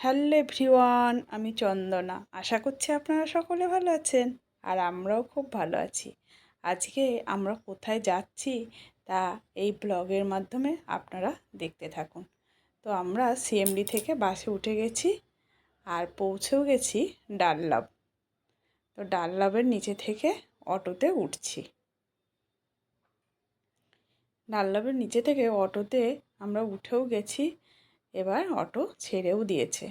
Hello everyone, আমি চন্দনা। আশা করছি আপনারা সকলে ভালো আছেন আর আমরাও খুব ভালো আছি। আজকে আমরা কোথায় যাচ্ছি তা এই ব্লগের মাধ্যমে আপনারা দেখতে থাকুন। তো আমরা সিএমডি থেকে বাসে উঠে গেছি আর পৌঁছেও গেছি ডাল্লাভ তো ডাল্লাভের নিচে থেকে অটোতে উঠছি। ডাল্লাভের নিচে থেকে অটোতে আমরা উঠেও গেছি এবার অটো ছেড়েও দিয়েছে।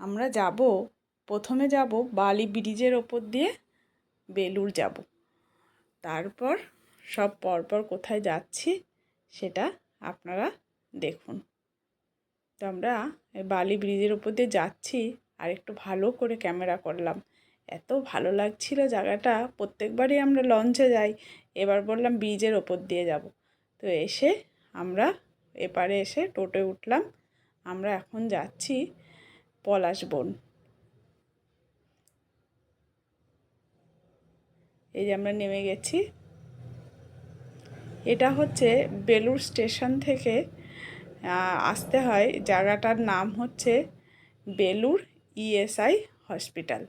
আমরা যাব, প্রথমে যাব বালি ব্রিজের ওপর দিয়ে বেলুর যাব। তারপর সব পরপর কোথায় যাচ্ছি সেটা আপনারা দেখুন। তো আমরা বালি ব্রিজের ওপর দিয়ে যাচ্ছি, আর একটু ভালো করে ক্যামেরা করলাম। এত ভালো লাগছিল জায়গাটা, প্রত্যেকবারই আমরা লঞ্চে যাই, এবার বললাম ব্রিজের ওপর দিয়ে যাব। তো এসে আমরা এপারে এসে টোটে উঠলাম। আমরা এখন যাচ্ছি পলাশবন এই যে আমরা নেমে গেছি। এটা হচ্ছে বেলুর স্টেশন থেকে আসতে হয়। জায়গাটার নাম হচ্ছে বেলুর ইএসআই হসপিটাল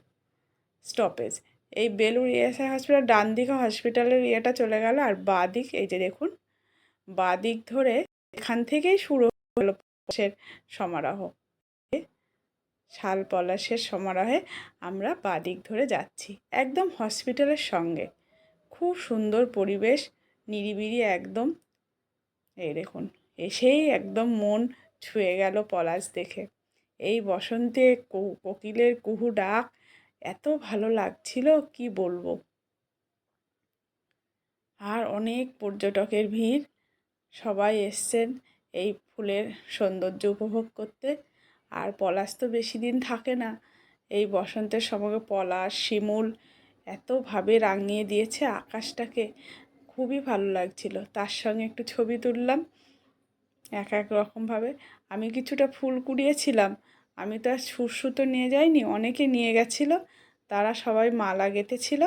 স্টপেজ। এই বেলুর ইএসআই হসপিটাল ডান দিকে হসপিটালের ইয়েটা চলে গেল আর বাঁ দিক এই যে দেখুন বাঁ দিক ধরে এখান থেকেই শুরু হলো পলাশের সমারোহ। শাল পলাশের সমারোহে আমরা বা দিক ধরে যাচ্ছি, একদম হসপিটালের সঙ্গে। খুব সুন্দর পরিবেশ নিরিবিরি একদম। এই দেখুন, এসেই একদম মন ছুঁয়ে গেল পলাশ দেখে। এই বসন্তে কোকিলের কুহু ডাক এত ভালো লাগছিল, কি বলব? আর অনেক পর্যটকের ভিড়। সবাই এসছেন এই ফুলের সৌন্দর্য উপভোগ করতে। আর পলাশ তো বেশি দিন থাকে না। এই বসন্তের সময় পলাশ, শিমুল এতভাবে রাঙিয়ে দিয়েছে আকাশটাকে। খুবই ভালো লাগছিল। তার সঙ্গে একটু ছবি তুললাম এক এক রকমভাবে। আমি কিছুটা ফুল কুড়িয়েছিলাম। আমি তো আর সুরসুতো নিয়ে যাইনি, অনেকে নিয়ে গেছিল। তারা সবাই মালা গেঁথেছিল,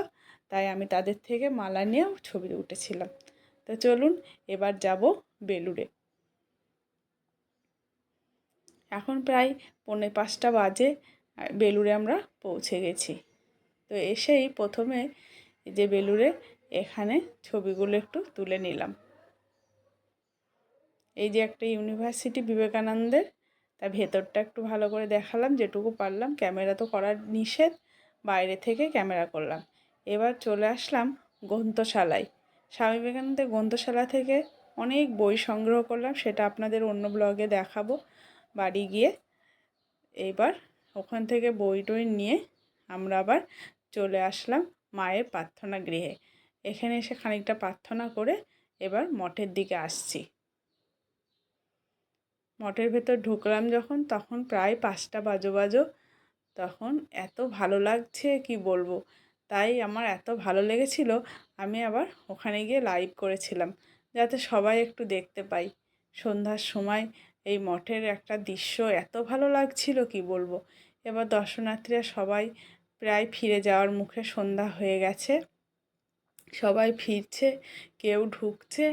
তাই আমি তাদের থেকে মালা নিয়েও ছবি উঠেছিলাম। তো চলুন এবার যাব বেলুড়ে। এখন প্রায় পৌনে পাঁচটা বাজে বেলুড়ে আমরা পৌঁছে গেছি। তো এসেই প্রথমে যে বেলুড়ে, এখানে ছবিগুলো একটু তুলে নিলাম। এই যে একটা ইউনিভার্সিটি বিবেকানন্দের, তা ভেতরটা একটু ভালো করে দেখালাম, যেটুকু পারলাম। ক্যামেরা তো করার নিষেধ, বাইরে থেকে ক্যামেরা করলাম। এবার চলে আসলাম গ্রন্থশালায়। স্বামী বিবেকানন্দের গ্রন্থশালা থেকে অনেক বই সংগ্রহ করলাম, সেটা আপনাদের অন্য ব্লগে দেখাবো। বাড়ি গিয়ে এবার ওখান থেকে বই টই নিয়ে আমরা আবার চলে আসলাম মায়ের প্রার্থনা গৃহে। এখানে এসে খানিকটা প্রার্থনা করে এবার মঠের দিকে আসছি। মঠের ভেতর ঢুকলাম যখন, তখন প্রায় পাঁচটা বাজো বাজো, তখন এত ভালো লাগছে, কি বলব? তাই আমার এত ভালো লেগেছিল, আমি আবার ওখানে গিয়ে লাইভ করেছিলাম, যাতে সবাই একটু দেখতে পাই। সন্ধ্যার সময় এই মঠের একটা দৃশ্য এত ভালো লাগছিল, কি বলব? এবার দর্শনার্থীরা সবাই প্রায় ফিরে যাওয়ার মুখে সন্ধ্যা হয়ে গেছে। সবাই ফিরছে, কেউ ঢুকছে,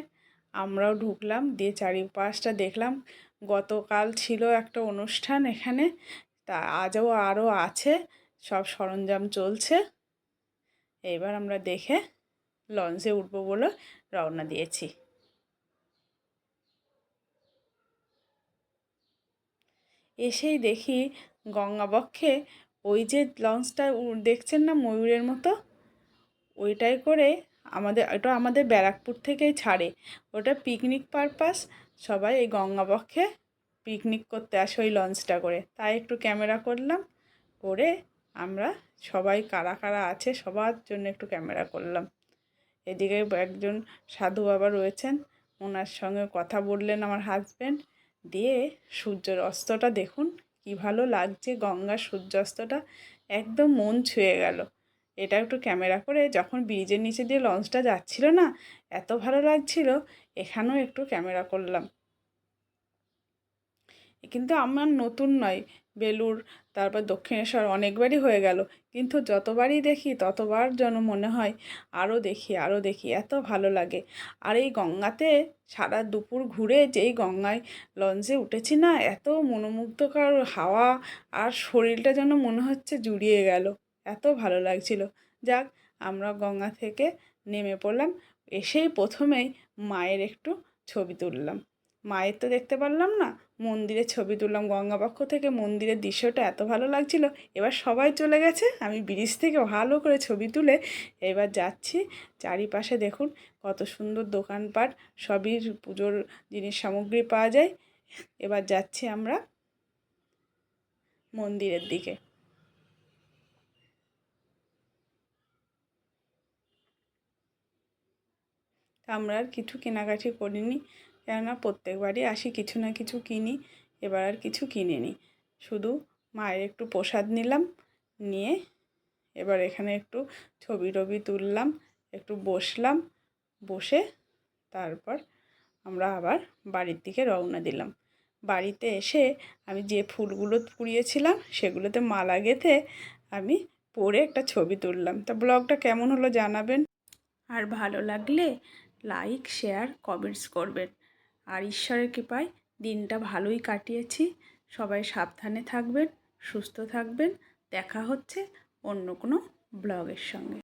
আমরাও ঢুকলাম, দিয়ে চারিপাশটা দেখলাম। গতকাল ছিল একটা অনুষ্ঠান এখানে, তা আজও আরও আছে, সব সরঞ্জাম চলছে। এবার আমরা দেখে লঞ্চে উঠবো বলে রওনা দিয়েছি। এসেই দেখি গঙ্গাবক্ষে ওই যে লঞ্চটা দেখছেন না ময়ূরের মতো? ওইটাই করে আমাদের ওটা আমাদের ব্যারাকপুর থেকেই ছাড়ে। ওটা পিকনিক পারপাস সবাই এই গঙ্গাবক্ষে পিকনিক করতে আসে ওই লঞ্চটা করে। তাই একটু ক্যামেরা করলাম, করে আমরা সবাই কারা কারা আছে সবার জন্য একটু ক্যামেরা করলাম। এদিকে একজন সাধু বাবা রয়েছেন, ওনার সঙ্গে কথা বললেন আমার হাজব্যান্ড দিয়ে সূর্যের অস্তটা দেখুন, কি ভালো লাগছে গঙ্গার সূর্যাস্তটা একদম মন ছুঁয়ে গেল। এটা একটু ক্যামেরা করে যখন ব্রিজের নিচে দিয়ে লঞ্চটা যাচ্ছিল না, এত ভালো লাগছিল, এখানেও একটু ক্যামেরা করলাম। কিন্তু আমার নতুন নয়। বেলুর তারপর দক্ষিণেশ্বর অনেকবারই হয়ে গেল। কিন্তু যতবারই দেখি, ততবার যেন মনে হয় আরও দেখি আরও দেখি, এত ভালো লাগে। আর এই গঙ্গাতে সারা দুপুর ঘুরে যেই গঙ্গায় লঞ্চে উঠেছি না, এত মনোমুগ্ধকর হাওয়া আর শরীরটা যেন মনে হচ্ছে জুড়িয়ে গেল। এত ভালো লাগছিল। যাক, আমরা গঙ্গা থেকে নেমে পড়লাম। এসেই প্রথমেই মায়ের একটু ছবি তুললাম। মায়ের তো দেখতে পারলাম না মন্দিরের ছবি তুললাম গঙ্গাপক্ষ থেকে মন্দিরের দৃশ্যটা এত ভালো লাগছিল। এবার সবাই চলে গেছে, আমি ব্রিজ থেকে ভালো করে ছবি তুলে এবার যাচ্ছি। চারিপাশে দেখুন কত সুন্দর দোকানপাট, সবই পুজোর জিনিস সামগ্রী পাওয়া যায়। এবার যাচ্ছি আমরা মন্দিরের দিকে। আমরা আর কিছু কেনাকাটি করিনি। কেননা প্রত্যেকবারই আসি কিছু না কিছু কিনি, এবার আর কিছু কিনিনি। শুধু মায়ের একটু প্রসাদ নিলাম, নিয়ে এবার এখানে একটু ছবি টবি তুললাম, একটু বসলাম, বসে তারপর আমরা আবার বাড়ির দিকে রওনা দিলাম। বাড়িতে এসে আমি যে ফুলগুলো কুড়িয়েছিলাম সেগুলোতে মালা গেঁথে আমি পরে একটা ছবি তুললাম। তা ব্লগটা কেমন হলো জানাবেন? আর ভালো লাগলে লাইক, শেয়ার, কমেন্টস করবেন। আর ঈশ্বরের কৃপায় দিনটা ভালোই কাটিয়েছি। সবাই সাবধানে থাকবেন, সুস্থ থাকবেন। দেখা হচ্ছে অন্য কোনো ব্লগের সঙ্গে।